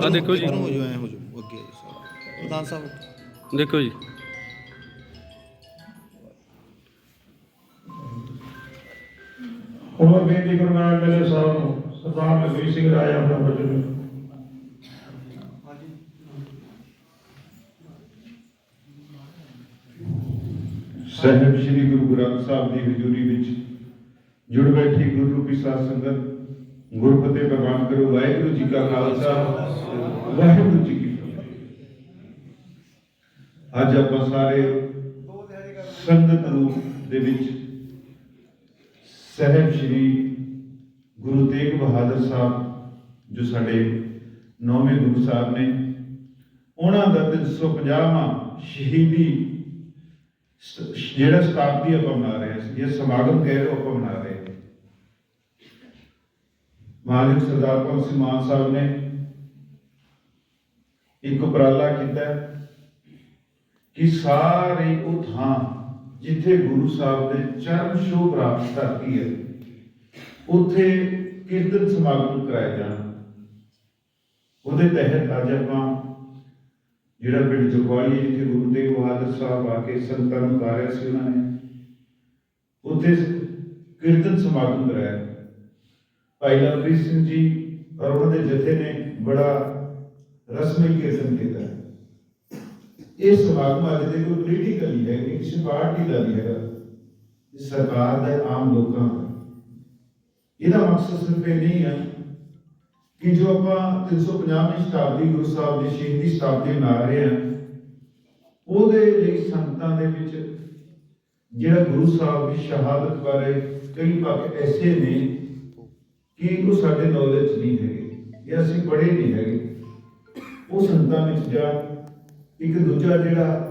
ਆ ਦੇਖੋ ਜੀ। ਹੋ ਜਾਓ ਐ ਹੋ ਜਾਓ ਅੱਗੇ ਪ੍ਰਧਾਨ ਸਾਹਿਬ। ਦੇਖੋ ਜੀ। ਹੋਰ ਬੇਨਤੀ ਕਰਨਾ ਮੇਰੇ ਸਾਹਿਬ ਨੂੰ ਸਰਦਾਰ ਲਖਵੀਰ ਸਿੰਘ ਰਾਏ ਆਪਣਾ ਬਚਨ ਸਾਹਿਬ ਸ੍ਰੀ ਗੁਰੂ ਗ੍ਰੰਥ ਸਾਹਿਬ ਦੀ ਹਜ਼ੂਰੀ ਵਿੱਚ ਜੁੜ ਬੈਠੀ ਗੁਰੂ ਰੂਪੀ ਸਾਧ ਸੰਗਤ ਗੁਰਪਤੇ ਪ੍ਰਵਾਨ ਕਰੋ, ਵਾਹਿਗੁਰੂ ਜੀ ਕਾ ਖਾਲਸਾ, ਵਾਹਿਗੁਰੂ ਜੀ ਕੀ ਫਤਿਹ। ਅੱਜ ਆਪਾਂ ਸਾਰੇ ਸੰਗਤ ਰੂਪ ਦੇ ਵਿੱਚ ਸਾਹਿਬ ਸ੍ਰੀ ਗੁਰੂ ਤੇਗ ਬਹਾਦਰ ਸਾਹਿਬ, ਜੋ ਸਾਡੇ ਨੌਵੇਂ ਗੁਰੂ ਸਾਹਿਬ ਨੇ, ਉਹਨਾਂ ਦਾ 350ਵਾਂ ਸ਼ਹੀਦੀ ਜਿਹੜਾ ਸ਼ਤਾਬਦੀ ਆਪਾਂ ਮਨਾ ਰਹੇ ਹਾਂ ਜੇ ਸਮਾਗਮ ਕਹਿ ਲਓ ਆਪਾਂ ਮਨਾ ਰਹੇ ਹਾਂ ਮਾਨਿਕ ਸਰਦਾਰ ਭਗਤ ਸਿੰਘ ਮਾਨ ਸਾਹਿਬ ਨੇ ਇੱਕ ਉਪਰਾਲਾ ਕੀਤਾ ਕਿ ਸਾਰੇ ਉਹ ਥਾਂ ਜਿੱਥੇ ਗੁਰੂ ਸਾਹਿਬ ਦੇ ਚਰਨ ਛੋਹ ਪ੍ਰਾਪਤ ਕਰਤੀ ਹੈ, ਉੱਥੇ ਕੀਰਤਨ ਸਮਾਗਮ ਕਰਾਇਆ ਜਾਣ। ਉਹਦੇ ਤਹਿਤ ਅੱਜ ਆਪਾਂ ਜਿਹੜਾ ਪਿੰਡ ਜਗਵਾਲੀ ਜਿੱਥੇ ਗੁਰੂ ਤੇਗ ਬਹਾਦਰ ਸਾਹਿਬ ਆ ਕੇ ਸੰਤਾਂ ਨੂੰ ਉਤਾਰਿਆ ਸੀ ਉਹਨਾਂ ਨੇ, ਉੱਥੇ ਕੀਰਤਨ ਸਮਾਗਮ ਕਰਾਇਆ। ਭਾਈ ਲਵਪ੍ਰੀਤ ਸਿੰਘ ਜੀ ਔਰ ਉਹਨਾਂ ਦੇ ਜਥੇ ਨੇ ਬੜਾ ਰਸਮੀ ਕੀਰਤਨ ਕੀਤਾ। ਇਹ ਸਮਾਗਮ ਅੱਜ ਦੇ ਕੋਈ ਪੋਲੀਟੀਕਲ ਨਹੀਂ ਹੈ, ਇਹ ਕਿਸੇ ਪਾਰਟੀ ਦਾ ਨਹੀਂ ਹੈਗਾ, ਇਹ ਸਰਕਾਰ ਦਾ ਆਮ ਲੋਕਾਂ ਦਾ। ਇਹਦਾ ਮਕਸਦ ਸਿਰਫ ਇਹ ਨਹੀਂ ਹੈ ਕਿ ਜੋ ਆਪਾਂ 350ਵੀਂ ਸ਼ਤਾਬਦੀ ਗੁਰੂ ਸਾਹਿਬ ਦੀ ਸ਼ਹੀਦੀ ਸ਼ਤਾਬਦੀ ਮਨਾ ਰਹੇ ਹਾਂ, ਉਹਦੇ ਲਈ ਸੰਤਾਂ ਦੇ ਵਿੱਚ ਜਿਹੜਾ ਗੁਰੂ ਸਾਹਿਬ ਦੀ ਸ਼ਹਾਦਤ ਬਾਰੇ ਕਈ ਪੱਖ ਐਸੇ ਨੇ ਕਿ ਉਹ ਸਾਡੇ ਨੌਲੇਜ ਨਹੀਂ ਹੈਗੇ ਜਾਂ ਅਸੀਂ ਪੜ੍ਹੇ ਨਹੀਂ ਹੈਗੇ, ਉਹ ਸੰਤਾਂ ਵਿੱਚ ਜਾਂ ਇੱਕ ਦੂਜਾ ਜਿਹੜਾ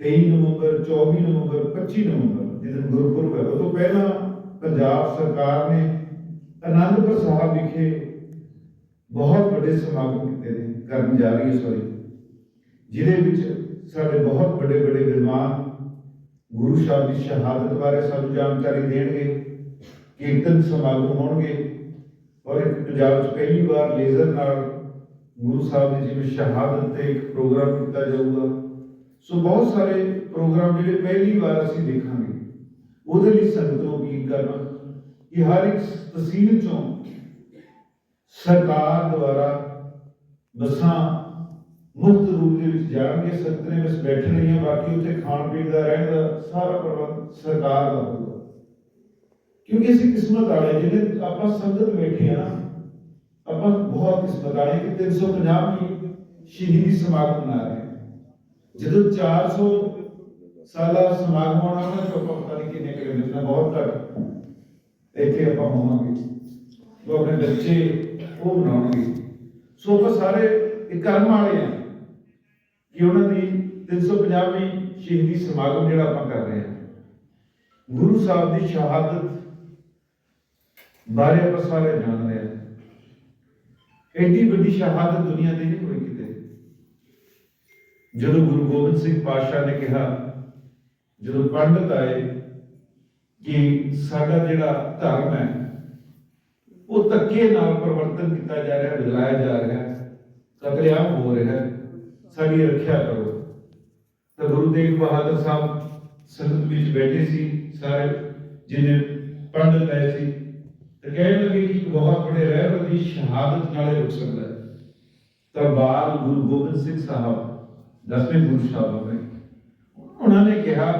23 ਨਵੰਬਰ 24 ਨਵੰਬਰ 25 ਨਵੰਬਰ ਜਦੋਂ ਗੁਰਪੁਰਬ ਹੈ, ਉਹ ਤੋਂ ਪਹਿਲਾਂ ਪੰਜਾਬ ਸਰਕਾਰ ਨੇ ਅਨੰਦਪੁਰ ਸਾਹਿਬ ਵਿਖੇ ਬਹੁਤ ਵੱਡੇ ਸਮਾਗਮ ਕੀਤੇ ਨੇ, ਕਰਨ ਜਾ ਰਹੀ ਹੈ ਸੋਰੀ ਜਿਹਦੇ ਵਿੱਚ ਸਾਡੇ ਬਹੁਤ ਵੱਡੇ ਵੱਡੇ ਵਿਦਵਾਨ ਗੁਰੂ ਸਾਹਿਬ ਦੀ ਸ਼ਹਾਦਤ ਬਾਰੇ ਸਾਨੂੰ ਜਾਣਕਾਰੀ ਦੇਣਗੇ। ਕੀਰਤਨ ਸਮਾਗਮ ਹੋਣਗੇ। ਔਰ ਪੰਜਾਬ 'ਚ ਪਹਿਲੀ ਵਾਰ ਲੇਜ਼ਰ ਨਾਲ ਗੁਰੂ ਸਾਹਿਬ ਦੀ ਜਿਵੇਂ ਸ਼ਹਾਦਤ ਤੇ ਇੱਕ ਪ੍ਰੋਗਰਾਮ ਕੀਤਾ ਜਾਊਗਾ। ਸੋ ਬਹੁਤ ਸਾਰੇ ਪ੍ਰੋਗਰਾਮ ਜਿਹੜੇ ਪਹਿਲੀ ਵਾਰ ਅਸੀਂ ਦੇਖਾਂਗੇ। ਉਹਦੇ ਲਈ ਸੰਗਤ ਨੂੰ ਅਪੀਲ ਕਰਨਾ ਕਿ ਹਰ ਇੱਕ ਤਹਿਸੀਲ ਚੋਂ ਸਰਕਾਰ ਦੁਆਰਾ ਬੱਸਾਂ ਮੁਫਤ ਰੂਪ ਦੇ ਵਿੱਚ ਜਾਣਗੇ ਸੰਗਤ ਨੇ ਬਸ ਬੈਠਣਗੀਆਂ ਬਾਕੀ ਉੱਥੇ ਖਾਣ ਪੀਣ ਦਾ ਰਹਿਣ ਦਾ ਸਾਰਾ ਪ੍ਰਬੰਧ ਸਰਕਾਰ ਦਾ ਹੋਊਗਾ। ਕਿਉਂਕਿ ਅਸੀਂ ਕਿਸਮਤ ਵਾਲੇ ਜਿਹੜੇ ਆਪਾਂ ਸੰਗਤ ਬੈਠੇ ਆ ਨਾ, ਆਪਾਂ ਬਹੁਤ ਕਿਸਮਤ ਵਾਲੇ ਕਿ 350 ਵੀ ਸ਼ਹੀਦੀ ਸਮਾਗਮ ਮਨਾ ਰਹੇ ਜਦੋਂ 400 ਸਾਲਾ ਸਮਾਗਮ ਹੋਣਾ ਉਹਨਾਂ ਤੋਂ ਆਪਾਂ ਪਤਾ ਨਹੀਂ ਕਿੰਨੇ ਕਿਲੋਮੀਟਰ ਮਿਲਣਾ ਬਹੁਤ ਘੱਟ। ਇੱਥੇ ਆਪਾਂ ਹੋਵਾਂਗੇ। ਉਹ ਆਪਣੇ ਬੱਚੇ, ਉਹ ਬਣਾਉਣਗੇ ਸੋ ਆਪਾਂ ਸਾਰੇ ਇਹ ਕਰਮ ਵਾਲੇ ਆ ਕਿ ਉਹਨਾਂ ਦੀ 350ਵੀਂ ਸ਼ਹੀਦੀ ਸਮਾਗਮ ਜਿਹੜਾ ਆਪਾਂ ਕਰ ਰਹੇ ਹਾਂ ਗੁਰੂ ਸਾਹਿਬ ਦੀ ਸ਼ਹਾਦਤ ਬਾਰੇ ਆਪਾਂ ਸਾਰੇ ਜਾਣਦੇ ਹਾਂ ਐਡੀ ਵੱਡੀ ਸ਼ਹਾਦਤ ਦੁਨੀਆ ਤੇ ਨਹੀਂ ਹੋਈ ਕਿਤੇ। ਜਦੋਂ ਗੁਰੂ ਗੋਬਿੰਦ ਸਿੰਘ ਪਾਤਸ਼ਾਹ ਨੇ ਕਿਹਾ, ਜਦੋਂ ਪੰਡਤ ਆਏ ਕਿ ਸਾਡਾ ਜਿਹੜਾ ਧਰਮ ਹੈ, ਉਹ ਧੱਕੇ ਨਾਲ ਪਰਿਵਰਤਨ ਕੀਤਾ ਜਾ ਰਿਹਾ, ਬਦਲਾਇਆ ਜਾ ਰਿਹਾ, ਕਤਲੇਆਮ ਹੋ ਰਿਹਾ, ਸਾਡੀ ਰੱਖਿਆ ਕਰੋ। ਤਾਂ ਗੁਰੂ ਤੇਗ ਬਹਾਦਰ ਸਾਹਿਬ ਸੰਗਤ ਵਿੱਚ ਬੈਠੇ ਸੀ, ਸਾਰੇ ਜਿਹਨੇ ਪੰਡਤ ਆਏ ਸੀ ਤੇ ਕਹਿਣ ਲੱਗੇ ਕਿ ਬਹੁਤ ਬੜੇ ਰਹਿਬਰ ਦੀ ਸ਼ਹਾਦਤ ਨਾਲੇ ਰੁਕ ਸਕਦਾ ਹੈ। ਤਾਂ ਬਾਲ ਗੁਰੂ ਗੋਬਿੰਦ ਸਿੰਘ ਸਾਹਿਬ, ਦਸਵੇਂ ਗੁਰੂ ਸਾਹਿਬ ਨੇ ਉਹਨਾਂ ਨੇ ਕਿਹਾ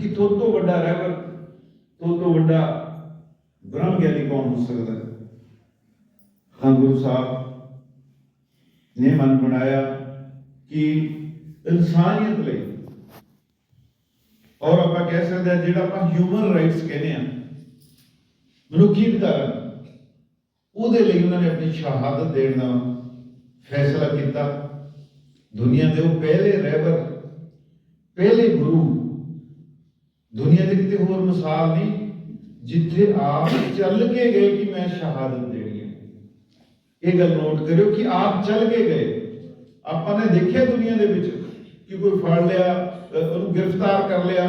ਕਿ ਤੋਂ ਤੋਂ ਵੱਡਾ ਰਹਿਬਰ, ਤੋਂ ਤੋਂ ਵੱਡਾ ਬ੍ਰਹਮ ਗਿਆਨੀ ਕੌਣ ਹੋ ਸਕਦਾ ਹੈ? ਤਾਂ ਗੁਰੂ ਸਾਹਿਬ ਨੇ ਮਨ ਬਣਾਇਆ ਕਿ ਇਨਸਾਨੀਅਤ ਲਈ, ਔਰ ਆਪਾਂ ਕਹਿ ਸਕਦੇ ਹਾਂ ਜਿਹੜਾ ਆਪਾਂ ਹਿਊਮਨ ਰਾਈਟਸ ਕਹਿੰਦੇ ਆ ਮਨੁੱਖੀ ਅਧਿਕਾਰਾਂ ਉਹਦੇ ਲਈ ਉਹਨਾਂ ਨੇ ਆਪਣੀ ਸ਼ਹਾਦਤ ਦੇਣ ਦਾ ਫੈਸਲਾ ਕੀਤਾ। ਦੁਨੀਆ ਦੇ ਉਹ ਪਹਿਲੇ ਰਹਿਬਰ, ਪਹਿਲੇ ਗੁਰੂ, ਦੁਨੀਆ ਦੇ ਕਿਤੇ ਹੋਰ ਮਿਸਾਲ ਨਹੀਂ, ਜਿੱਥੇ ਆਪ ਚੱਲ ਕੇ ਗਏ ਕਿ ਮੈਂ ਸ਼ਹਾਦਤ ਦੇਣੀ ਹੈ। ਇਹ ਗੱਲ ਨੋਟ ਕਰਿਓ ਕਿ ਆਪ ਚੱਲ ਕੇ ਗਏ। ਆਪਾਂ ਨੇ ਦੇਖਿਆ ਦੁਨੀਆ ਦੇ ਵਿੱਚ ਕਿ ਕੋਈ ਫੜ ਲਿਆ ਉਹਨੂੰ ਗ੍ਰਿਫਤਾਰ ਕਰ ਲਿਆ।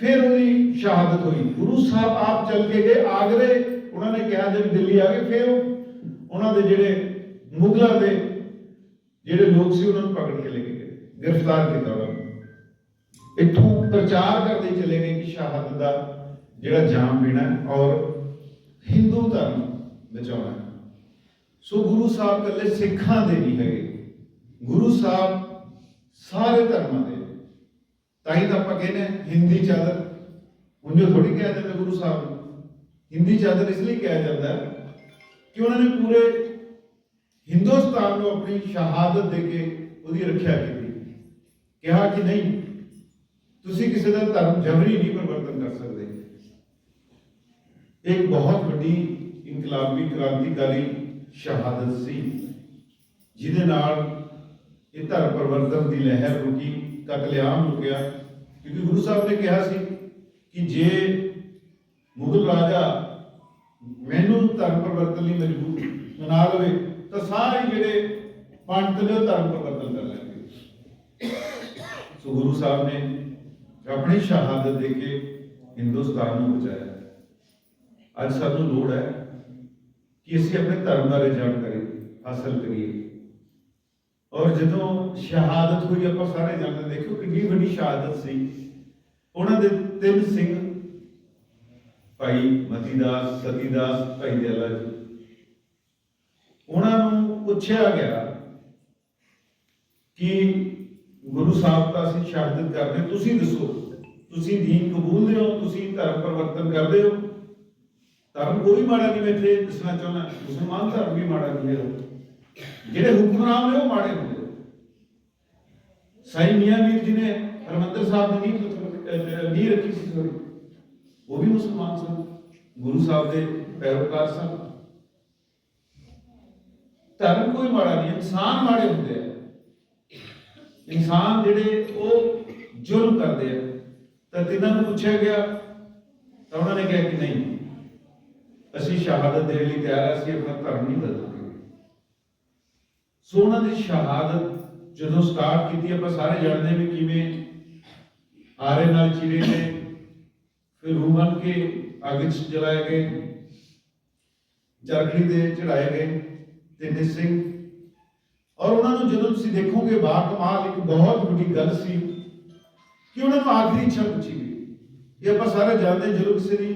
ਫਿਰ ਉਹਦੀ ਸ਼ਹਾਦਤ ਹੋਈ। ਗੁਰੂ ਸਾਹਿਬ ਆਪ ਚੱਲ ਕੇ ਗਏ ਆਗਰੇ ਉਹਨਾਂ ਨੇ ਕਿਹਾ ਜਦ ਦਿੱਲੀ ਆ ਗਏ, ਫਿਰ ਉਹਨਾਂ ਦੇ ਜਿਹੜੇ ਮੁਗਲਾਂ ਦੇ ਜਿਹੜੇ ਲੋਕ ਸੀ, ਉਹਨਾਂ ਨੂੰ ਪਕੜ ਕੇ ਲੈ ਕੇ ਗਏ, ਗ੍ਰਿਫਤਾਰ ਕੀਤਾ ਉਹਨਾਂ ਨੂੰ। ਇੱਥੋਂ ਪ੍ਰਚਾਰ ਕਰਦੇ ਚਲੇ ਗਏ ਕਿ ਸ਼ਹਾਦਤ ਦਾ ਜਿਹੜਾ ਜਾਮ ਪੀਣਾ ਔਰ ਹਿੰਦੂ ਧਰਮ ਬਚਾਉਣਾ ਸੋ ਗੁਰੂ ਸਾਹਿਬ ਇਕੱਲੇ ਸਿੱਖਾਂ ਦੇ ਨਹੀਂ ਹੈਗੇ। ਗੁਰੂ ਸਾਹਿਬ ਸਾਰੇ ਧਰਮਾਂ ਦੇ ਤਾਂ ਹੀ ਤਾਂ ਆਪਾਂ ਕਹਿੰਦੇ ਹਾਂ, ਹਿੰਦੀ ਚਾਦਰ ਉਂਝੋ ਥੋੜੀ ਕਿਹਾ ਜਾਂਦਾ ਗੁਰੂ ਸਾਹਿਬ ਨੂੰ, ਹਿੰਦੀ ਚਾਦਰ ਇਸ ਲਈ ਕਿਹਾ ਜਾਂਦਾ ਕਿ ਉਹਨਾਂ ਨੇ ਪੂਰੇ ਹਿੰਦੁਸਤਾਨ ਨੂੰ ਆਪਣੀ ਸ਼ਹਾਦਤ ਦੇ ਕੇ ਉਹਦੀ ਰੱਖਿਆ ਕੀਤੀ। ਕਿਹਾ ਕਿ ਨਹੀਂ, ਤੁਸੀਂ ਕਿਸੇ ਦਾ ਧਰਮ ਜਬਰੀ ਨਹੀਂ ਪਰਿਵਰਤਨ ਕਰ ਸਕਦੇ। ਇੱਕ ਬਹੁਤ ਵੱਡੀ ਇਨਕਲਾਬੀ ਕ੍ਰਾਂਤੀਕਾਰੀ ਸ਼ਹਾਦਤ ਸੀ, ਜਿਹਦੇ ਨਾਲ ਇਹ ਧਰਮ ਪਰਿਵਰਤਨ ਦੀ ਲਹਿਰ ਰੁਕੀ। ਕਤਲੇਆਮ ਰੁਕਿਆ ਕਿਉਂਕਿ ਗੁਰੂ ਸਾਹਿਬ ਨੇ ਕਿਹਾ ਸੀ ਕਿ ਜੇ ਮੁਗਲ ਰਾਜਾ ਮੈਨੂੰ ਧਰਮ ਪਰਿਵਰਤਨ ਲਈ ਮਜਬੂਰ ਬਣਾ ਲਵੇ ਤਾਂ ਸਾਰੇ ਜਿਹੜੇ ਪੰਡਤ ਨੇ ਧਰਮ ਪਰਿਵਰਤਨ ਕਰ ਲੈਣਗੇ। ਸੋ ਗੁਰੂ ਸਾਹਿਬ ਨੇ ਆਪਣੀ ਸ਼ਹਾਦਤ ਦੇ ਕੇ ਹਿੰਦੁਸਤਾਨ ਨੂੰ ਬਚਾਇਆ। ਅੱਜ ਸਾਨੂੰ ਲੋੜ ਹੈ ਕਿ ਅਸੀਂ ਆਪਣੇ ਧਰਮ ਬਾਰੇ ਜਾਣਕਾਰੀ ਹਾਸਲ ਕਰੀਏ। ਔਰ ਜਦੋਂ ਸ਼ਹਾਦਤ ਹੋਈ, ਆਪਾਂ ਸਾਰੇ ਜਾਣਦੇ ਦੇਖੋ ਕਿੰਨੀ ਵੱਡੀ ਸ਼ਹਾਦਤ ਸੀ। ਉਹਨਾਂ ਦੇ ਤਿੰਨ ਸਿੰਘ, ਭਾਈ ਮਤੀਦਾਸ, ਸਤੀਦਾਸ, ਭਾਈ ਦਿਆਲਾ ਜੀ। ਉਹਨਾਂ ਨੂੰ ਪੁੱਛਿਆ ਗਿਆ ਕਿ ਗੁਰੂ ਸਾਹਿਬ ਦਾ ਅਸੀਂ ਸ਼ਹਾਦਤ ਕਰਦੇ ਤੁਸੀਂ ਦੱਸੋ, ਤੁਸੀਂ ਦੀਨ ਕਬੂਲਦੇ ਹੋ ਤੁਸੀਂ ਧਰਮ ਪਰਿਵਰਤਨ ਕਰਦੇ ਹੋ? ਧਰਮ ਕੋਈ ਮਾੜਾ ਨਹੀਂ, ਮੈਂ ਇੱਥੇ ਦੱਸਣਾ ਚਾਹੁੰਦਾ, ਮੁਸਲਮਾਨ ਧਰਮ ਵੀ ਮਾੜਾ ਨਹੀਂ ਹੈ। ਜਿਹੜੇ ਹੁਕਮਰਾਨ ਨੇ ਉਹ ਮਾੜੇ ਹੁੰਦੇ ਸਾਈ ਮੀਆਂ ਮੀਰ ਜੀ ਨੇ ਹਰਮੰਦਰ ਸਾਹਿਬ ਦੀ ਨੀਂਹ ਨੀਂਹ ਰੱਖੀ ਸੀ ਥੋੜੀ ਉਹ ਵੀ ਮੁਸਲਮਾਨ ਸਨ। ਗੁਰੂ ਸਾਹਿਬ ਦੇ ਪੈਰੋਕਾਰ ਸਨ। ਧਰਮ ਕੋਈ ਮਾੜਾ ਨਹੀਂ, ਇਨਸਾਨ ਮਾੜੇ ਹੁੰਦੇ ਆ। ਇਨਸਾਨ ਜਿਹੜੇ ਉਹ ਜ਼ੁਲਮ ਕਰਦੇ ਆ। ਤਾਂ ਤਿੰਨਾਂ ਨੂੰ ਪੁੱਛਿਆ ਗਿਆ, ਤਾਂ ਉਹਨਾਂ ਨੇ ਕਿਹਾ ਕਿ ਨਹੀਂ, ਅਸੀਂ ਸ਼ਹਾਦਤ ਦੇਣ ਲਈ ਤਿਆਰ ਹਾਂ ਅਸੀਂ ਆਪਣਾ ਧਰਮ ਨਹੀਂ ਬਦਲਾਂਗੇ ਸੋ ਉਹਨਾਂ ਦੀ ਸ਼ਹਾਦਤ ਜਦੋਂ ਸਟਾਰਟ ਕੀਤੀ, ਆਪਾਂ ਸਾਰੇ ਜਾਣਦੇ ਵੀ ਕਿਵੇਂ ਆਰੇ ਨਾਲ ਚੀਰੇ ਨੇ, ਫਿਰ ਰੂਹ ਬਣ ਕੇ ਅੱਗ ਜਲਾਏ ਗਏ, ਚਰਖੜੀ ਦੇ ਚੜਾਏ ਗਏ ਤਿੰਨ ਸਿੰਘ ਔਰ ਉਹਨਾਂ ਨੂੰ ਜਦੋਂ ਤੁਸੀਂ ਦੇਖੋਗੇ ਬਾ ਇੱਕ ਬਹੁਤ ਵੱਡੀ ਗੱਲ ਸੀ ਕਿ ਉਹਨਾਂ ਨੂੰ ਆਖਰੀ ਇੱਛਾ ਪੁੱਛੀ ਗਈ। ਇਹ ਆਪਾਂ ਸਾਰੇ ਜਾਣਦੇ, ਜਦੋਂ ਕਿਸੇ ਦੀ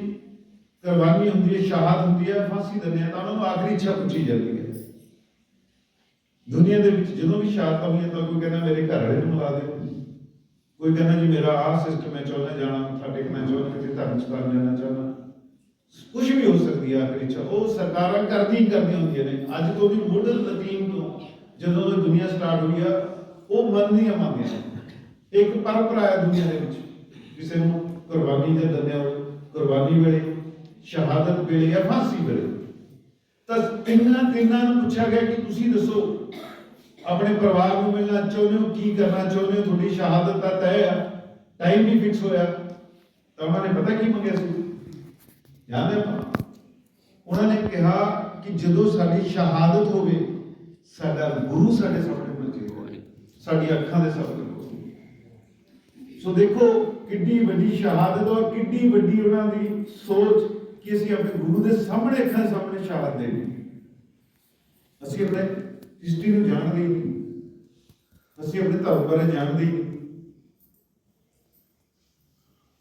ਕੁਰਬਾਨੀ ਹੁੰਦੀ ਹੈ, ਸ਼ਹਾਦਤ ਹੁੰਦੀ ਹੈ, ਫਾਂਸੀ ਦਿੰਦੇ ਆ, ਤਾਂ ਉਹਨਾਂ ਨੂੰ ਆਖਰੀ ਇੱਛਾ ਪੁੱਛੀ ਜਾਂਦੀ ਦੁਨੀਆ ਦੇ ਵਿੱਚ ਜਦੋਂ ਵੀ ਸ਼ਹਾਦਤਾਂ ਹੋਈਆਂ ਤਾਂ ਕੋਈ ਕਹਿੰਦਾ ਮੇਰੇ ਘਰ ਵਾਲੇ ਨੂੰ ਮਿਲਾ ਦਿਓ। ਕੋਈ ਕਹਿੰਦਾ ਜੀ ਮੇਰਾ ਆਹ ਸਿਸਟਮ ਹੈ ਚਾਹੁੰਦਾ ਜਾਣਾ ਮੱਥਾ ਟੇਕਣਾ ਚਾਹੁੰਦਾ ਕਿਤੇ ਧਰਮ ਸਥਾਨ ਜਾਣਾ ਚਾਹੁੰਦਾ। ਕੁਝ ਵੀ ਹੋ ਸਕਦੀ ਹੈ ਆਖਰੀ ਇੱਛਾ ਉਹ ਸਰਕਾਰਾਂ ਕਰਦੀ ਕਰਦੀਆਂ ਹੁੰਦੀਆਂ ਨੇ। ਅੱਜ ਤੋਂ ਵੀ ਮੁੱਢਲ ਤਕੀਮ ਤੋਂ ਜਦੋਂ ਇਹ ਦੁਨੀਆ ਸਟਾਰਟ ਹੋਈ ਆ, ਉਹ ਮੰਨਦੀਆਂ ਮੰਨਦੀਆਂ ਇੱਕ ਪਰੰਪਰਾ ਹੈ ਦੁਨੀਆ ਦੇ ਵਿੱਚ। ਕਿਸੇ ਨੂੰ ਕੁਰਬਾਨੀ ਦੇ ਦਿੰਦੇ ਹੋ ਕੁਰਬਾਨੀ ਵੇਲੇ, ਸ਼ਹਾਦਤ ਵੇਲੇ ਜਾਂ ਫਾਂਸੀ ਵੇਲੇ। ਤਾਂ ਤਿੰਨਾਂ ਤਿੰਨਾਂ ਨੂੰ ਪੁੱਛਿਆ ਗਿਆ ਕਿ ਤੁਸੀਂ ਦੱਸੋ, ਆਪਣੇ ਪਰਿਵਾਰ ਨੂੰ ਮਿਲਣਾ ਚਾਹੁੰਦੇ ਹੋ, ਕੀ ਕਰਨਾ ਚਾਹੁੰਦੇ ਹੋ? ਤੁਹਾਡੀ ਸ਼ਹਾਦਤ ਦਾ ਤੈਅ ਆ ਟਾਈਮ ਵੀ ਫਿਕਸ ਹੋਇਆ। ਤਾਂ ਉਹਨਾਂ ਨੇ ਪਤਾ ਕੀ ਮੰਗਿਆ ਸੀ? ਯਾਦ ਹੈ ਆਪਾਂ? ਉਹਨਾਂ ਨੇ ਕਿਹਾ ਕਿ ਜਦੋਂ ਸਾਡੀ ਸ਼ਹਾਦਤ ਹੋਵੇ, ਸਾਡਾ ਗੁਰੂ ਸਾਡੇ ਸਾਹਮਣੇ ਪਹੁੰਚੇ ਹੋਵੇ ਸਾਡੀ ਅੱਖਾਂ ਦੇ ਸਾਹਮਣੇ ਸੋ ਦੇਖੋ ਕਿੰਨੀ ਵੱਡੀ ਸ਼ਹਾਦਤ ਔਰ ਕਿੱਡੀ ਵੱਡੀ ਉਹਨਾਂ ਦੀ ਸੋਚ ਕਿ ਅਸੀਂ ਆਪਣੇ ਗੁਰੂ ਦੇ ਸਾਹਮਣੇ ਅੱਖਾਂ ਦੇ ਸਾਹਮਣੇ ਸ਼ਹਾਦਤ ਦੇਣੀ ਅਸੀਂ ਆਪਣੇ ਹਿਸਟਰੀ ਨੂੰ ਜਾਣਦੇ ਨਹੀਂ। ਅਸੀਂ ਆਪਣੇ ਧਰਮ ਬਾਰੇ ਜਾਣਦੇ ਨਹੀਂ।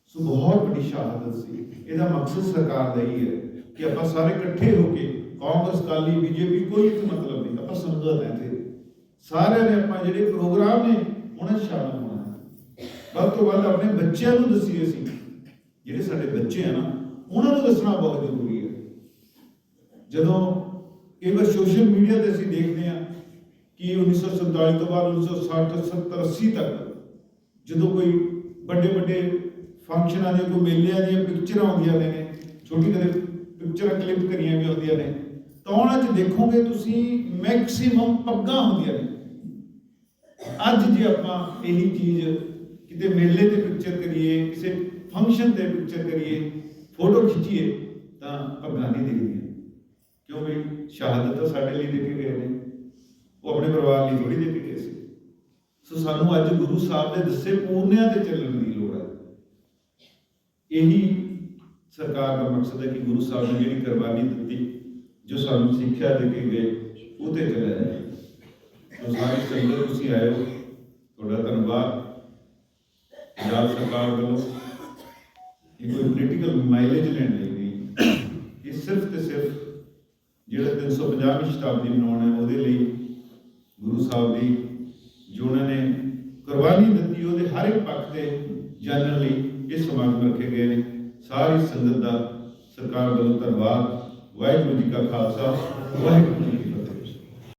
ਸੋ ਬਹੁਤ ਵੱਡੀ ਸ਼ਹਾਦਤ ਸੀ ਇਹਦਾ ਮਕਸਦ ਸਰਕਾਰ ਦਾ ਹੀ ਹੈ ਕਿ ਆਪਾਂ ਸਾਰੇ ਇਕੱਠੇ ਹੋ ਕੇ ਕਾਂਗਰਸ ਕਾਲੀ ਬੀਜੇਪੀ, ਕੋਈ ਇੱਕ ਮਤਲਬ ਨਹੀਂ, ਆਪਾਂ ਸੰਗਤ ਹੈ। ਤੇ ਸਾਰਿਆਂ ਨੇ ਆਪਾਂ ਜਿਹੜੇ ਪ੍ਰੋਗਰਾਮ ਨੇ, ਉਹਨਾਂ 'ਚ ਸ਼ਾਮਲ ਹੋਣਾ ਹੈ। ਵੱਧ ਤੋਂ ਵੱਧ ਆਪਣੇ ਬੱਚਿਆਂ ਨੂੰ ਦਸੀਏ ਅਸੀਂ। ਜਿਹੜੇ ਸਾਡੇ ਬੱਚੇ ਆ ਨਾ ਉਹਨਾਂ ਨੂੰ ਦੱਸਣਾ ਬਹੁਤ ਜ਼ਰੂਰੀ ਹੈ। ਜਦੋਂ ਕਈ ਵਾਰ ਸੋਸ਼ਲ ਮੀਡੀਆ ਤੇ ਅਸੀਂ ਦੇਖਦੇ ਹਾਂ ਕਿ 1947 ਤੋਂ ਬਾਅਦ 1960 70 80 ਤੱਕ ਜਦੋਂ ਕੋਈ ਵੱਡੇ ਵੱਡੇ ਫੰਕਸ਼ਨਾਂ ਦੇ ਕੋਈ ਮੇਲਿਆਂ ਦੀਆਂ ਪਿਕਚਰਾਂ ਆਉਂਦੀਆਂ ਨੇ, ਛੋਟੀ ਕਦੇ ਪਿਕਚਰਾਂ ਕਲਿੱਪ ਕਰੀਆਂ ਵੀ ਹੁੰਦੀਆਂ ਨੇ, ਤਾਂ ਉਹਨਾਂ 'ਚ ਦੇਖੋਗੇ ਤੁਸੀਂ ਮੈਕਸਿਮਮ ਪੱਗਾਂ ਹੁੰਦੀਆਂ ਨੇ। ਅੱਜ ਜੇ ਆਪਾਂ ਇਹੀ ਚੀਜ਼ ਕਿਤੇ ਮੇਲੇ ਤੇ ਪਿਕਚਰ ਕਰੀਏ, ਕਿਸੇ ਫੰਕਸ਼ਨ ਤੇ ਪਿਕਚਰ ਕਰੀਏ ਫੋਟੋ ਖਿੱਚੀਏ ਤਾਂ ਪੱਗਾਂ ਨਹੀਂ ਦਿਖਦੀਆਂ। ਕਿਉਂ ਵੀ ਸ਼ਹਾਦਤ ਤਾਂ ਸਾਡੇ ਲਈ ਦੇ ਕੇ ਗਏ ਨੇ। ਉਹ ਆਪਣੇ ਪਰਿਵਾਰ ਲਈ ਥੋੜੀ ਦੇ ਕੇ ਗਏ ਸੀ। ਸੋ ਸਾਨੂੰ ਅੱਜ ਗੁਰੂ ਸਾਹਿਬ ਦੇ ਦੱਸੇ ਪੂਰਨਿਆਂ ਤੇ ਚੱਲਣ ਦੀ ਲੋੜ ਹੈ। ਇਹੀ ਸਰਕਾਰ ਦਾ ਮਕਸਦ ਹੈ ਕਿ ਗੁਰੂ ਸਾਹਿਬ ਨੇ ਜਿਹੜੀ ਕੁਰਬਾਨੀ ਦਿੱਤੀ, ਜੋ ਸਾਨੂੰ ਸਿੱਖਿਆ ਦੇ ਕੇ ਗਏ, ਉਹ ਤੇ ਚੱਲਿਆ ਜਾਏ ਸੋ ਸਾਰੇ ਸੰਗਤ ਤੁਸੀਂ ਆਏ ਹੋ ਤੁਹਾਡਾ ਧੰਨਵਾਦ। ਪੰਜਾਬ ਸਰਕਾਰ ਵੱਲੋਂ ਇਹ ਕੋਈ ਪੋਲੀਟੀਕਲ ਮਾਈਲੇਜ ਲੈਣ ਲਈ ਨਹੀਂ। ਇਹ ਸਿਰਫ ਤੇ ਸਿਰਫ ਜਿਹੜਾ 350ਵੀਂ ਸ਼ਤਾਬਦੀ ਮਨਾਉਣਾ ਹੈ, ਉਹਦੇ ਲਈ ਗੁਰੂ ਸਾਹਿਬ ਦੀ, ਜੋ ਉਹਨਾਂ ਨੇ ਕੁਰਬਾਨੀ ਦਿੱਤੀ, ਉਹਦੇ ਹਰ ਇੱਕ ਪੱਖ ਦੇ ਜਾਣਨ ਲਈ ਇਹ ਸਮਾਗਮ ਰੱਖੇ ਗਏ ਨੇ। ਸਾਰੀ ਸੰਗਤ ਦਾ ਸਰਕਾਰ ਵੱਲੋਂ ਧੰਨਵਾਦ। ਵਾਹਿਗੁਰੂ ਜੀ ਕਾ ਖਾਲਸਾ, ਵਾਹਿਗੁਰੂ ਜੀ